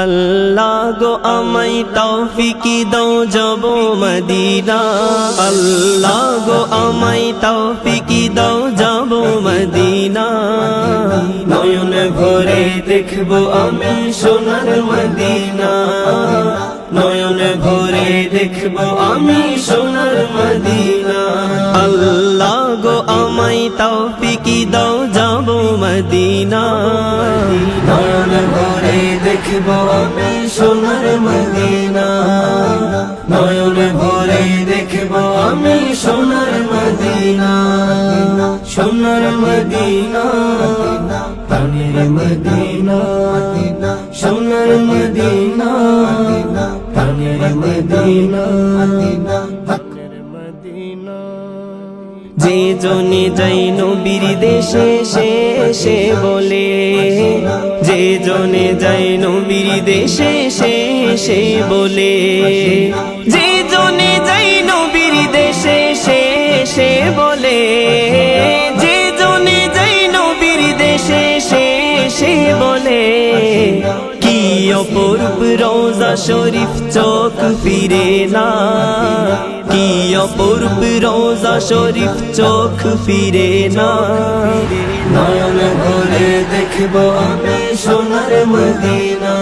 আল্লাহ গো আমাই তৌফিকি দাও যাব মদিনা। আল্লাহ গো আমাই তৌফিকি দাও যাব মদিনা। নয়ন ভরে দেখব আমি সোনার মদিনা। নয়ন ভরে দেখব আমি সোনার মদিনা। আল্লাহ গো আমাই তৌফিকি দাও যাব মদিনা। দেখব আমি সোনার মদিনা। নয়ন ভরে দেখব আমি সোনার মদিনা। সোনার মদিনা, প্রাণের মদিনা। সোনার মদিনা। প্রাণের মদিনা। যে জনে যাই নবীর দেশে, সে সে বলে। যে জনে যাই নবীর দেশে, সে সে বলে। যে জনে যাই নবীর দেশে, সে সে বলে। যে জনে যাই নবীর দেশে, সে সে বলে। কি অপরূপ রোজা শরীফ চোখ ফিরে না। কি অপরূপ রোজা শরীফ চোখ ফিরে না নয়ন ভরে দেখব আমি সোনার মদিনা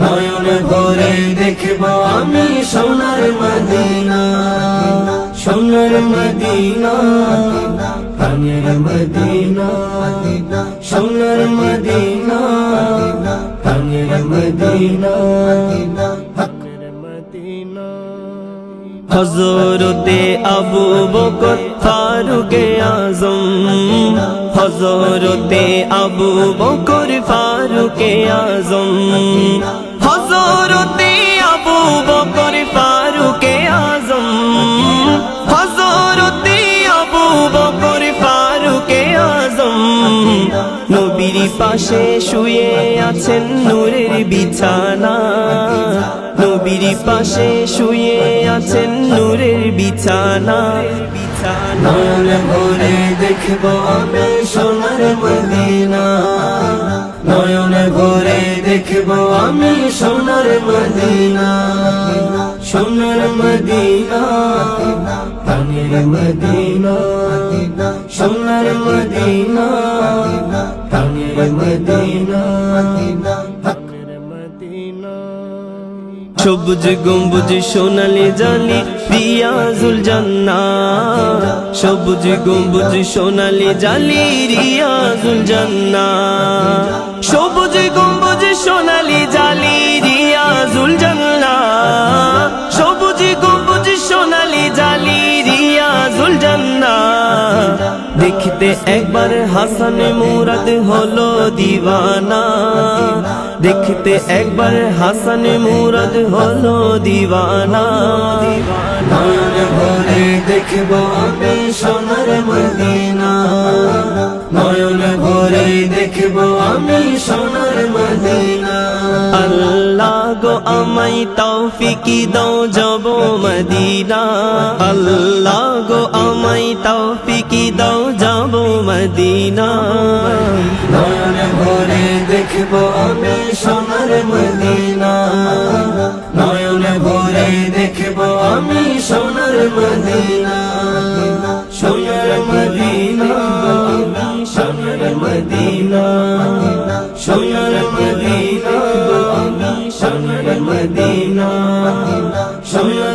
নয়ন ভরে দেখব আমি সোনার মদিনা সোনার মদিনা প্রাণের মদিনা সোনার মদিনা প্রাণের মদিনা হজরতে আবু বকর ফারুকে আজম। হজরতে আবু বকর ফারুকে আজম। হজরতে আবু বকর ফারুকে নবীর পাশে শুয়ে আছেন নূরের বিছানা। নবীর পাশে শুয়ে আছেন নূরের বিছানা। নয়ন ভরে দেখব আমি সোনার মদিনা। নয়ন ভরে দেখব আমি সোনার মদিনা। সোনার মদিনা মদিনা। সোনার মদিনা মদিনা সবুজ গম্বুজ সোনালি জালি রিয়াজুল জান্না সবুজ গম্বুজ সোনালি জালি রিয়াজুল জান্না সবুজ গম্বুজ দেখতে একবার হাসান মুরাদ হলো দিওয়ানা। দেখতে একবার হাসান মুরাদ হলো দিওয়ানা। নয়ন ভরে দেখব সোনার মদিনা। আমাই তৌফিকি দাও যাব মদিনা। আল্লাহ গো আমাই তৌফিকি দাও যাব মদিনা। নয়ন ভরে দেখব আমি সোনার মদিনা। নয়ন ভরে দেখব আমি সোনার মদিনা। সোনার মদিনা সোনার মদিনা, সোনার সোনার